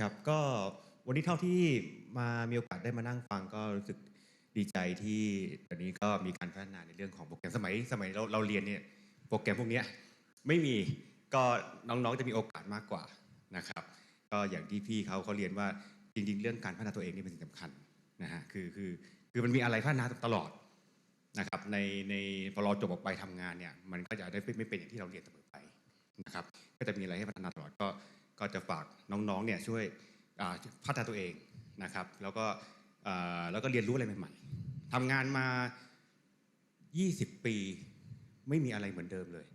ครับก็วันนี้เท่าที่มามีโอกาสได้มานั่งฟังก็รู้สึกดีใจที่ตอนนี้ก็มีการพัฒนาในเรื่องของโปรแกรมสมัยสมัยเราเราเรียนเนี่ยโปรแกรมพวกนี้ไม่มีก็น้องๆจะมีโอกาสมากกว่านะครับ ก็อย่างที่พี่เขาเขาเรียนว่าจริง ๆ เรื่องการพัฒนาตัวเองนี่เป็นสิ่งสำคัญนะฮะคือคือคือมันมีอะไรพัฒนาตลอดนะครับในในพอเราจบออกไปทำงานเนี่ยมันก็จะได้ไม่เป็นอย่างที่เราเรียนเสมอไปนะครับก็จะมีอะไรให้พัฒนาตลอดก็ ก็จะฝากน้องๆเนี่ยช่วยพัฒนาตัวเองนะครับแล้วก็แล้วก็เรียนรู้อะไรใหม่ๆทำงานมา 20 ปีไม่มีอะไรเหมือนเดิมเลย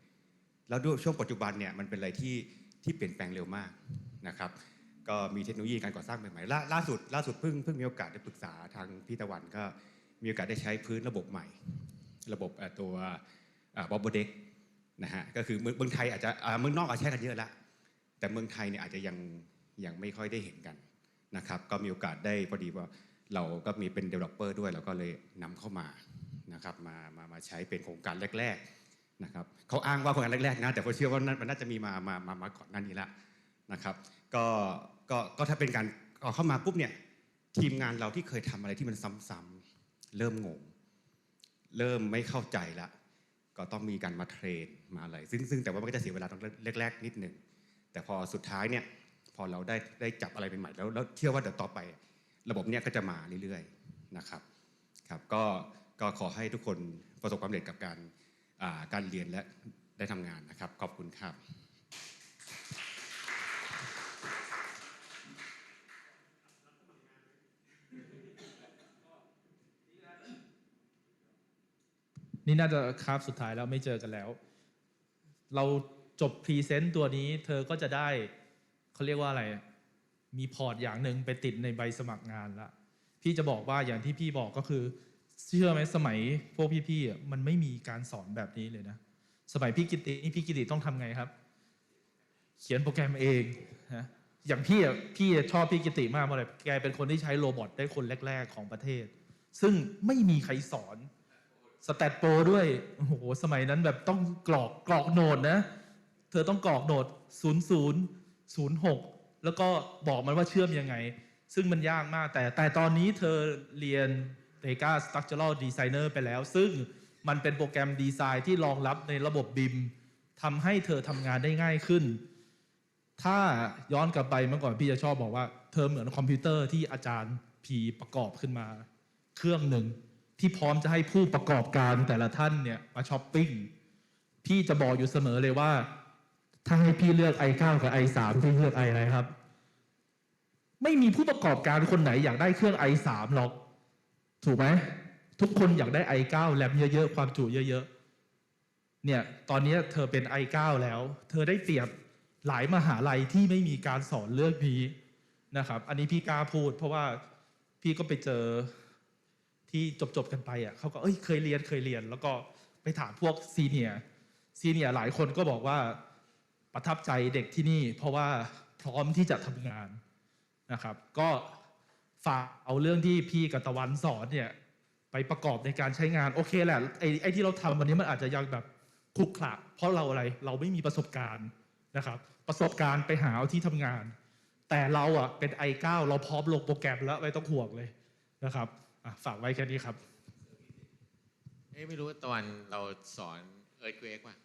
แล้วด้วยช่วงปัจจุบันเนี่ยมันเป็นอะไรที่ที่เปลี่ยนแปลงเร็วมากนะครับก็มีเทคโนโลยีการก่อสร้างใหม่ๆล่าล่าสุดล่าสุดเพิ่งเพิ่งมีโอกาสได้ปรึกษาทางพี่ตะวันก็มีโอกาสได้ใช้พื้นระบบใหม่ ระบบเอ่อตัวบอบเด็กนะฮะก็คือเมืองไทยอาจจะเมืองนอกอาจจะใช้กันเยอะแล้ว แต่เมืองไทยเนี่ยอาจจะยังยังไม่ค่อยได้เห็นกันนะครับ ก็มีโอกาสได้พอดีว่าเราก็มีเป็น developer ด้วยเราก็เลยนำเข้ามานะครับมามามาใช้เป็นโครงการแรก ๆนะครับเขาอ้างว่าโครงการแรกๆนะแต่ผมเชื่อว่านั่นมันน่าจะมีมามามามาก่อนหน้านี้แล้วนะครับ ก็ก็ก็ถ้าเป็นการเอาเข้ามาปุ๊บเนี่ยทีมงานเราที่เคยทำอะไรที่มันซ้ำๆเริ่มงง เริ่มไม่เข้าใจละก็ต้องมีการมาเทรนมาอะไรซึ่งซึ่งแต่ว่ามันก็จะเสียเวลาตรงแรกๆนิดหนึ่ง แต่พอสุดท้ายเนี่ยพอเราได้ได้จับอะไรใหม่ๆแล้วแล้วเชื่อว่าเดี๋ยวต่อไป ระบบเนี้ยก็จะมาเรื่อยๆนะครับครับก็ก็ขอให้ทุกคนประสบความสำเร็จกับการาการเรียนและได้ทำงานนะครับ ขอบคุณครับนี่น่าจะคาบสุดท้ายแล้วไม่เจอกันแล้ว เรา จบพรีเซนต์ตัวนี้ เธอก็จะได้เขาเรียกว่าอะไร มีพอร์ตอย่างหนึ่งไปติดในใบสมัครงานละพี่จะบอกว่าอย่างที่พี่บอกก็คือเชื่อไหมสมัยพวกพี่ๆมันไม่มีการสอนแบบนี้เลยนะ สมัยพี่กิตินี่พี่กิติต้องทำไงครับ เขียนโปรแกรมเองนะอย่างพี่พี่ชอบพี่กิติมากเพราะอะไรแกเป็นคนที่ใช้โรบอทได้คนแรก ๆของประเทศ ซึ่งไม่มีใครสอนสแตทโปรด้วยโอ้โหสมัยนั้นแบบต้องกรอกกรอกโนดนะ เธอต้องกรอกโหนด0 0 0 6 แล้วก็บอกมันว่าเชื่อมยังไง ซึ่งมันยากมาก แต่แต่ตอนนี้เธอเรียน Vega Structural Designer ไปแล้ว ซึ่งมันเป็นโปรแกรมดีไซน์ที่รองรับในระบบ BIM ทำให้เธอทำงานได้ง่ายขึ้น ถ้าย้อนกลับไปเมื่อก่อนพี่จะชอบบอกว่า เธอเหมือนคอมพิวเตอร์ที่อาจารย์พีประกอบขึ้นมา เครื่องหนึ่งที่พร้อมจะให้ผู้ประกอบการแต่ละท่านเนี่ยมาช้อปปิ้งพี่จะบอกอยู่เสมอเลยว่า ถ้าให้พี่เลือก i9 กับ i3 พี่เลือก i อะไรครับ ไม่มีผู้ประกอบการคนไหนอยากได้เครื่อง i3 หรอก ถูกไหมทุกคนอยากได้ i9 แรมเยอะๆ ความจุเยอะๆ เนี่ย ตอนนี้เธอเป็น i9 แล้ว เธอได้เปรียบหลายมหาลัยที่ไม่มีการสอนเรื่องนี้นะครับ อันนี้พี่กล้าพูด เพราะว่าพี่ก็ไปเจอที่จบๆกันไปอะเขาก็เอ้ยเคยเรียนเคยเรียน แล้วก็ไปถามพวกซีเนียซีเนียหลายคนก็บอกว่า ประทับใจเด็กที่นี่ เพราะว่าพร้อมที่จะทำงานนะครับ ก็ฝากเอาเรื่องที่พี่กัตะวันสอนเนี่ยไปประกอบในการใช้งาน โอเคแหละไอ้ไอที่เราทำวันนี้มันอาจจะยังแบบคลุกคละเพราะเราอะไรเราไม่มีประสบการณ์นะครับ ประสบการณ์ไปหาเอาที่ทำงาน แต่เราอะเป็น i9 เราพร้อมลงโปรแกรมแล้วไม่ต้องห่วงเลยนะครับฝากไว้แค่นี้ครับเอ้ไม่รู้ว่าตอนเราสอนเอิร์ธเกรกป่ะ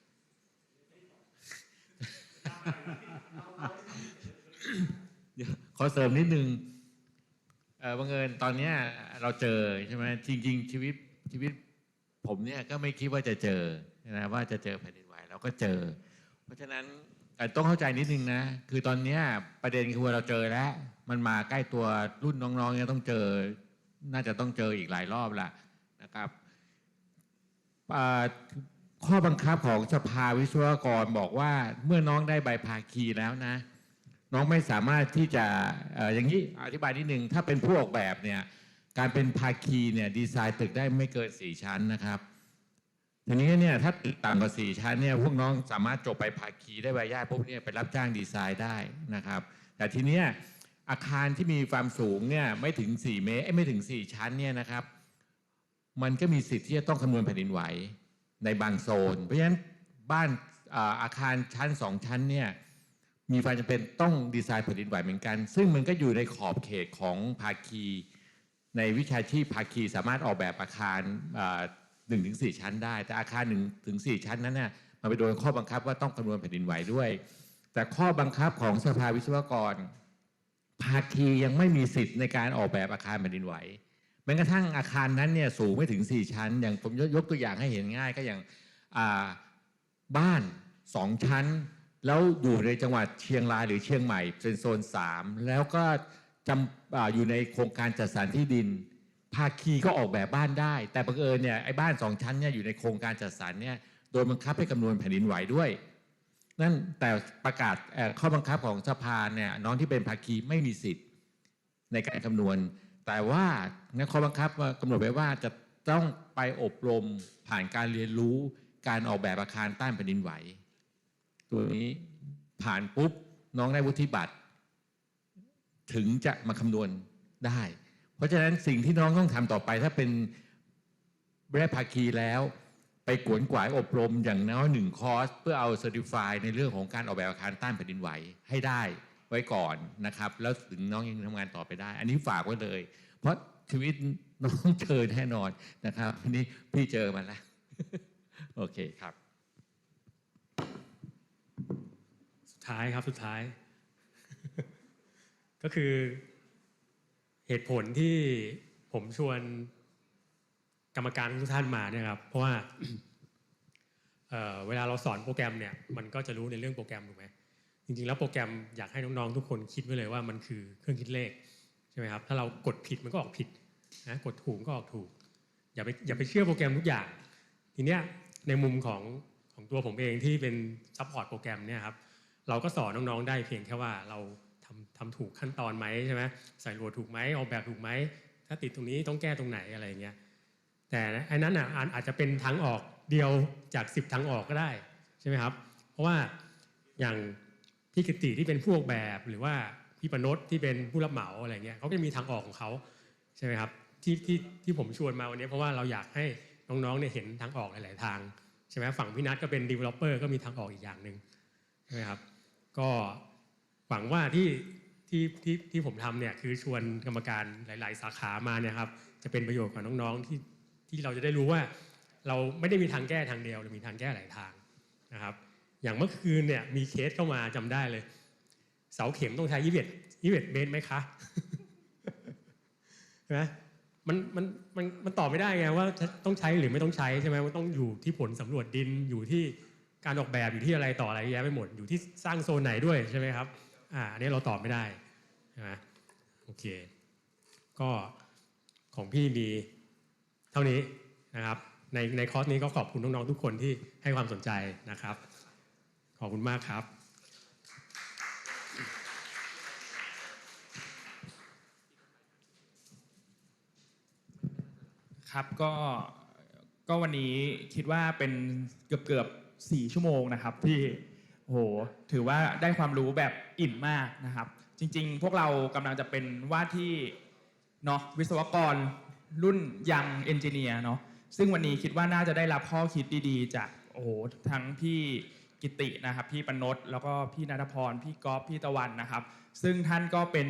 ขอเสริมนิดนึงเออบังเอิญตอนเนี้ยเราเจอใช่ไหมจริง ๆ ชีวิตชีวิต ผมเนี่ยก็ไม่คิดว่าจะเจอนะว่าจะเจอแผ่นดินไหวเราก็เจอ เพราะฉะนั้นต้องเข้าใจนิดนึงนะ คือตอนเนี้ยประเด็นคือว่าเราเจอแล้ว มันมาใกล้ตัวรุ่นน้องๆเนี่ยต้องเจอ น่าจะต้องเจออีกหลายรอบละนะครับ ข้อบังคับของสภาวิศวกรบอกว่าเมื่อน้องได้ใบภาคีแล้วนะ น้องไม่สามารถที่จะอออย่างนี้อธิบายนิดนึงถ้าเป็นผู้ออกแบบเนี่ยการเป็นภาคีเนี่ยดีไซน์ตึกได้ไม่เกินสี่ชั้นนะครับทีนี้เนี่ยถ้าตึกต่ำกว่าสี่ชั้นเนี่ยพวกน้องสามารถจบไปภาคีได้ใบญาติพวกเนี่ยไปรับจ้างดีไซน์ได้นะครับ แต่ทีเนี้ยอาคารที่มีความสูงเนี่ยไม่ถึง4เมตรไม่ถึง4ชั้นเนี่ยนะครับ มันก็มีสิทธิ์ที่จะต้องคำนวณแผ่นดินไหว ในบางโซน เพราะฉะนั้นบ้านอาอาคารชั้นสองชั้นเนี่ยมีความจำเป็นต้องดีไซน์แผ่นดินไหวเหมือนกัน ซึ่งมันก็อยู่ในขอบเขตของภาคี ในวิชาชีพภาคีสามารถออกแบบอาคารหนึ่งถึงสี่ชั้นได้ แต่อาคารหนึ่งถึงสี่ชั้นนั้นเนี่ยมันไปโดนข้อบังคับว่าต้องคำนวณแผ่นดินไหวด้วย แต่ข้อบังคับของสภาวิศวกร ภาคียังไม่มีสิทธิ์ในการออกแบบอาคารแผ่นดินไหว แม้กระทั่งอาคารนั้นเนี่ยสูงไม่ถึง 4 ชั้น อย่างผมยกตัวอย่างให้เห็นง่ายก็อย่างาบ้านสองชั้น แล้วอยู่ในจังหวัดเชียงรายหรือเชียงใหม่เป็นโซน 3 แล้วก็จำออยู่ในโครงการจัดสรรที่ดิน ภาคีก็ออกแบบบ้านได้ แต่บังเอิญเนี่ยไอ้บ้านสองชั้นเนี่ยอยู่ในโครงการจัดสรรเนี่ยโดยบังคับให้คำนวณแผ่นดินไหวด้วย นั่นแต่ประกาศข้อบังคับของสภาเนี่ยน้องที่เป็นภาคีไม่มีสิทธิ์ในการคำนวณ แต่ว่าในข้อบังคับกำหนดไว้ว่าจะต้องไปอบรมผ่านการเรียนรู้การออกแบบอาคารต้านแผ่นดินไหว ตัวนี้ผ่านปุ๊บน้องได้วุฒิบัตร ถึงจะมาคำนวณได้ เพราะฉะนั้นสิ่งที่น้องต้องทำต่อไปถ้าเป็นได้ภาคีแล้วไปกวนกวายอบรมอย่างน้อยหนึ่งคอร์ส เพื่อเอาเซอร์ติฟายในเรื่องของการออกแบบอาคารต้านแผ่นดินไหวให้ได้ ไว้ก่อนนะครับ แล้วถึงน้องยังทำงานต่อไปได้ อันนี้ฝากไว้เลย เพราะชีวิตน้องเจอแน่นอนนะครับอันนี้พี่เจอมาแล้วโอเคครับ สุดท้ายครับสุดท้าย ก็คือเหตุผลที่ผมชวนกรรมการทุกท่านมาเนี่ยครับ เพราะว่าเอ่อเวลาเราสอนโปรแกรมเนี่ย มันก็จะรู้ในเรื่องโปรแกรมถูกไหม จริงๆ แล้วโปรแกรมอยากให้น้องๆทุกคนคิดไว้เลยว่ามันคือเครื่องคิดเลขใช่ไหมครับถ้าเรากดผิดมันก็ออกผิดนะกดถูกก็ออกถูก อย่าไปอย่าไปเชื่อโปรแกรมทุกอย่าง ทีเนี้ยในมุมของของตัวผมเองที่เป็นซัพพอร์ตโปรแกรมเนี่ยครับเราก็สอนน้องๆได้เพียงแค่ว่าเราทำทำถูกขั้นตอนไหมใช่ไหมใส่โหลดถูกไหมออกแบบถูกไหมถ้าติดตรงนี้ต้องแก้ตรงไหนอะไรเงี้ยแต่ไอ้นั้นอะอาจอาจจะเป็นทางออกเดียวจาก 10ทางออกก็ได้ใช่ไหมครับ เพราะว่าอย่าง พี่กิติที่เป็นผู้ออกแบบหรือว่าพี่ปนดที่เป็นผู้รับเหมาอะไรเงี้ยเขาก็จะมีทางออกของเขาใช่ไหมครับที่ที่ที่ผมชวนมาวันนี้เพราะว่าเราอยากให้น้องๆเนี่ยเห็นทางออกหลายๆทางใช่ไหมฝั่งพี่นัทก็เป็น developer ก็มีทางออกอีกอย่างหนึ่งใช่ไหมครับก็หวังว่าที่ที่ที่ที่ผมทำเนี่ยคือชวนกรรมการหลาย ๆ สาขามาเนี่ยครับจะเป็นประโยชน์กับน้องๆที่ที่เราจะได้รู้ว่า เราไม่ได้มีทางแก้ทางเดียวเรามีทางแก้หลายทางนะครับ อย่างเมื่อคืนเนี่ยมีเคสเข้ามาจำได้เลย เสาเข็มต้องใช้ยี่สิบยี่สิบเมตรไหมคะใช่ไหมมันมันมันมันตอบไม่ได้ไงว่าต้องใช้หรือไม่ต้องใช้ใช่ไหมมันต้องอยู่ที่ผลสำรวจดินอยู่ที่การออกแบบอยู่ที่อะไรต่ออะไรอะแยะไปหมดอยู่ที่สร้างโซนไหนด้วยใช่ไหมครับอ่าอันนี้เราตอบไม่ได้ใช่ไหมโอเค ก็ของพี่มีเท่านี้นะครับในในคอร์สนี้ก็ขอบคุณน้องๆทุกคนที่ให้ความสนใจนะครับ ขอบคุณมากครับ ครับก็ก็วันนี้คิดว่าเป็นเกือบเกือบสี่ชั่วโมงนะครับที่โหถือว่าได้ความรู้แบบอิ่มมากนะครับ จริง ๆ พวกเรากำลังจะเป็นว่าที่เนาะวิศวกรรุ่นยังเอนจิเนียร์เนาะซึ่งวันนี้คิดว่าน่าจะได้รับข้อคิดดีๆ จากโอ้โหทั้งพี่ กิตินะครับพี่ปนดแล้วก็พี่นัทพรพี่ก๊อฟพี่ตะวันนะครับ ซึ่งท่านก็เป็น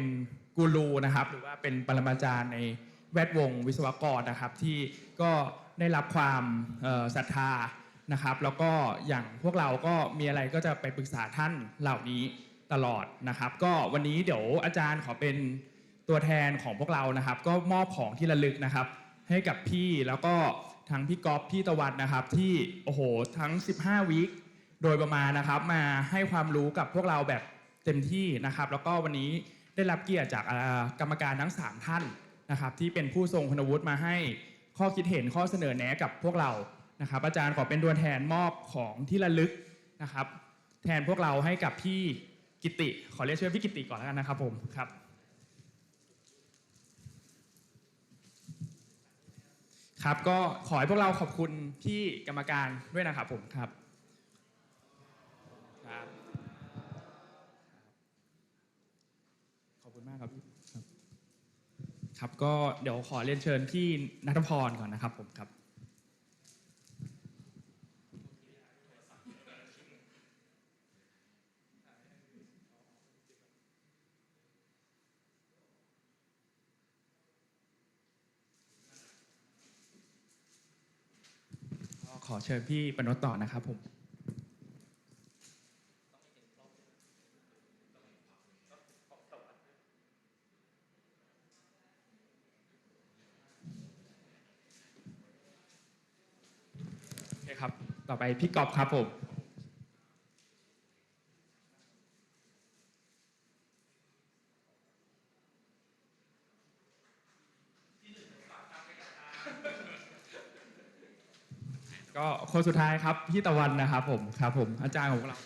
กูรูนะครับ หรือว่าเป็นปรมาจารย์ในแวดวงวิศวกรนะครับ ที่ก็ได้รับความศรัทธานะครับ แล้วก็อย่างพวกเราก็มีอะไรก็จะไปปรึกษาท่านเหล่านี้ตลอดนะครับ ก็วันนี้เดี๋ยวอาจารย์ขอเป็นตัวแทนของพวกเรานะครับ ก็มอบของที่ระลึกนะครับ ให้กับพี่แล้วก็ทั้งพี่ก๊อฟพี่ตะวันนะครับ ที่โอ้โหทั้ง 15วีค โดยประมาณนะครับมาให้ความรู้กับพวกเราแบบเต็มที่นะครับ แล้วก็วันนี้ได้รับเกียรติจากกรรมการทั้ง 3 ท่านนะครับ ที่เป็นผู้ทรงคุณวุฒิมาให้ข้อคิดเห็นข้อเสนอแนะกับพวกเรานะครับ อาจารย์ขอเป็นตัวแทนมอบของที่ระลึกนะครับ แทนพวกเราให้กับพี่กิติ ขอเรียกชื่อพี่กิติก่อนแล้วกันนะครับผมครับครับก็ขอให้พวกเราขอบคุณพี่กรรมการด้วยนะครับผมครับ ครับก็เดี๋ยวขอเรียนเชิญพี่นัทพรก่อนนะครับผมครับ ขอเชิญพี่ปนดต่อนะครับผม ต่อไปพี่กอบครับผม ก็คนสุดท้ายครับพี่ตะวันนะครับผมครับผมอาจารย์ของเรา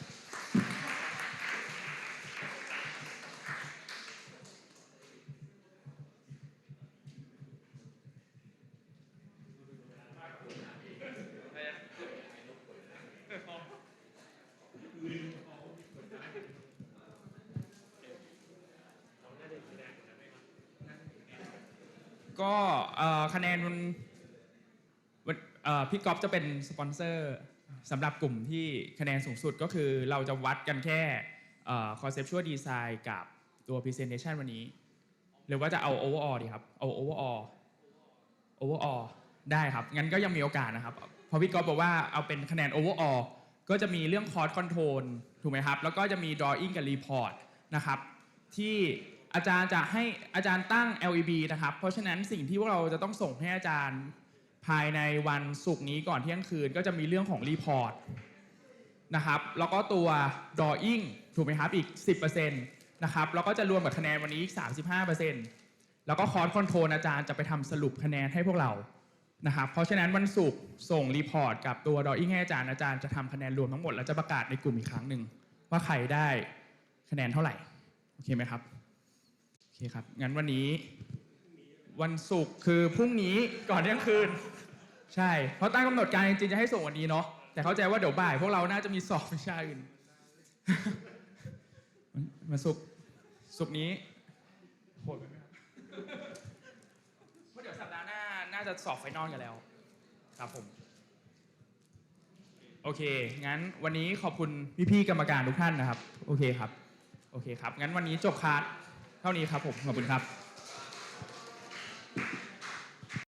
ก็เอ่อคะแนนมันเอ่อพี่ก๊อฟจะเป็นสปอนเซอร์สำหรับกลุ่มที่คะแนนสูงสุดก็คือเราจะวัดกันแค่คอนเซปชวลดีไซน์กับตัว Presentation วันนี้ หรือว่าจะเอา Overall ดีครับ เอา Overall Overall ได้ครับ งั้นก็ยังมีโอกาสนะครับพอพี่ก๊อฟบอกว่าเอาเป็นคะแนน Overall ก็จะมีเรื่อง Cost Control ถูกไหมครับ แล้วก็จะมี Drawing กับ Report นะครับที่ อาจารย์จะให้อาจารย์ตั้ง LEB นะครับ เพราะฉะนั้นสิ่งที่พวกเราจะต้องส่งให้อาจารย์ภายในวันศุกร์นี้ก่อนเที่ยงคืน ก็จะมีเรื่องของรีพอร์ตนะครับแล้วก็ตัว drawing ถูกไหมครับอีก 10%นะครับแล้วก็จะรวมกับคะแนนวันนี้อีก 35%แล้วก็คอร์สคอนโทรลอาจารย์จะไปทำสรุปคะแนนให้พวกเรานะครับเพราะฉะนั้นวันศุกร์ส่งรีพอร์ตกับตัว drawing ให้อาจารย์อาจารย์จะทำคะแนนรวมทั้งหมดแล้วจะประกาศในกลุ่มอีกครั้งหนึ่งว่าใครได้คะแนนเท่าไหร่โอเคไหมครับ คครับ งั้นวันนี้ วันศุกร์คือพรุ่งนี้ก่อนเที่ยงคืน ใช่ เพราะตั้งกำหนดการจริงๆจะให้ส่งวันนี้เนาะแต่เข้าใจว่าเดี๋ยวบ่าย พวกเราน่าจะมีสอบวิชาอื่นวันวันศุกร์ศุกร์นี้โหดไปไหมครับเพราะเดี๋ยวสัปดาห์หน้าน่าจะสอบไฟนอลกันแล้ว ครับผม โอเค งั้นวันนี้ขอบคุณพี่ๆกรรมการทุกท่านนะครับ โอเคครับ โอเคครับ งั้นวันนี้จบคลาส เท่านี้ครับผมขอบคุณครับ